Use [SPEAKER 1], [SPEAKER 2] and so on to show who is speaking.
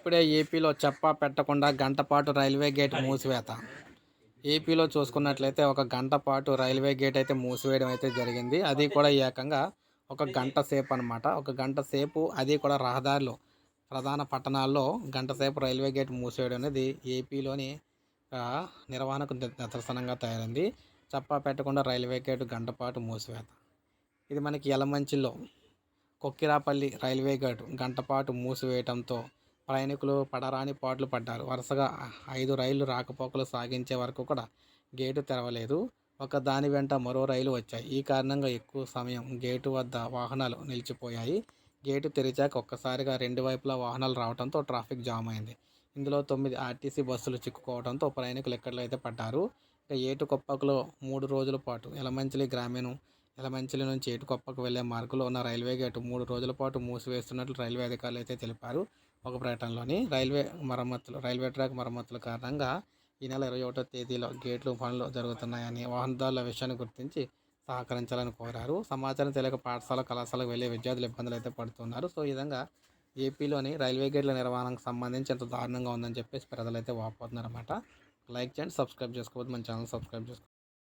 [SPEAKER 1] ఇప్పుడే ఏపీలో చెప్పా పెట్టకుండా గంట పాటు రైల్వే గేట్ మూసివేత. ఏపీలో చూసుకున్నట్లయితే ఒక గంట పాటు రైల్వే గేట్ అయితే మూసివేయడం అయితే జరిగింది. అది కూడా ఏకంగా ఒక గంట సేపు అనమాట ఒక గంట సేపు అది కూడా రహదారిలో ప్రధాన పట్టణాల్లో గంట సేపు రైల్వే గేట్ మూసివేయడం అనేది ఏపీలోని నిర్వహణకు నిదర్శనంగా తయారైంది. చప్పా పెట్టకుండా రైల్వే గేటు గంట పాటు మూసివేత. ఇది మనకి యలమంచిలో కొక్కిరాపల్లి రైల్వే గేట్ గంటపాటు మూసివేయడంతో ప్రయాణికులు పడరాని పాట్లు పడ్డారు. వరుసగా ఐదు రైళ్ళు రాకపోకలు సాగించే వరకు కూడా గేటు తెరవలేదు. ఒక దాని వెంట మరో రైలు వచ్చాయి. ఈ కారణంగా ఎక్కువ సమయం గేటు వద్ద వాహనాలు నిలిచిపోయాయి. గేటు తెరిచాక ఒక్కసారిగా రెండు వైపులా వాహనాలు రావడంతో ట్రాఫిక్ జామ్ అయింది. ఇందులో తొమ్మిది ఆర్టీసీ బస్సులు చిక్కుకోవడంతో ప్రయాణికులు ఎక్కడలో అయితే పడ్డారు? ఇక ఏటుకొప్పకులో మూడు రోజుల పాటు ఎలమంచిలి గ్రామీణం ఎలమంచిలి నుంచి ఏటుకొప్పకు వెళ్ళే మార్గంలో ఉన్న రైల్వే గేటు మూడు రోజుల పాటు మూసివేస్తున్నట్లు రైల్వే అధికారులు అయితే తెలిపారు. ఒక ప్రకటనలోని రైల్వే మరమ్మతులు రైల్వే ట్రాక్ మరమ్మతుల కారణంగా ఈ నెల ఇరవై ఒకటో తేదీలో గేట్లు పనులు జరుగుతున్నాయని వాహనదారుల విషయాన్ని గుర్తించి సహకరించాలని కోరారు. సమాచారం తెలియక పాఠశాల కళాశాలకు వెళ్ళే విద్యార్థులు ఇబ్బందులు అయితే పడుతున్నారు. సో ఈ విధంగా ఏపీలోని రైల్వే గేట్ల నిర్వహణకు సంబంధించి ఎంత దారుణంగా ఉందని చెప్పేసి ప్రజలు అయితే వాపోతున్నారు లైక్ చేయండి సబ్స్క్రైబ్ చేసుకోవద్దు. మన ఛానల్ సబ్స్క్రైబ్ చేసుకోండి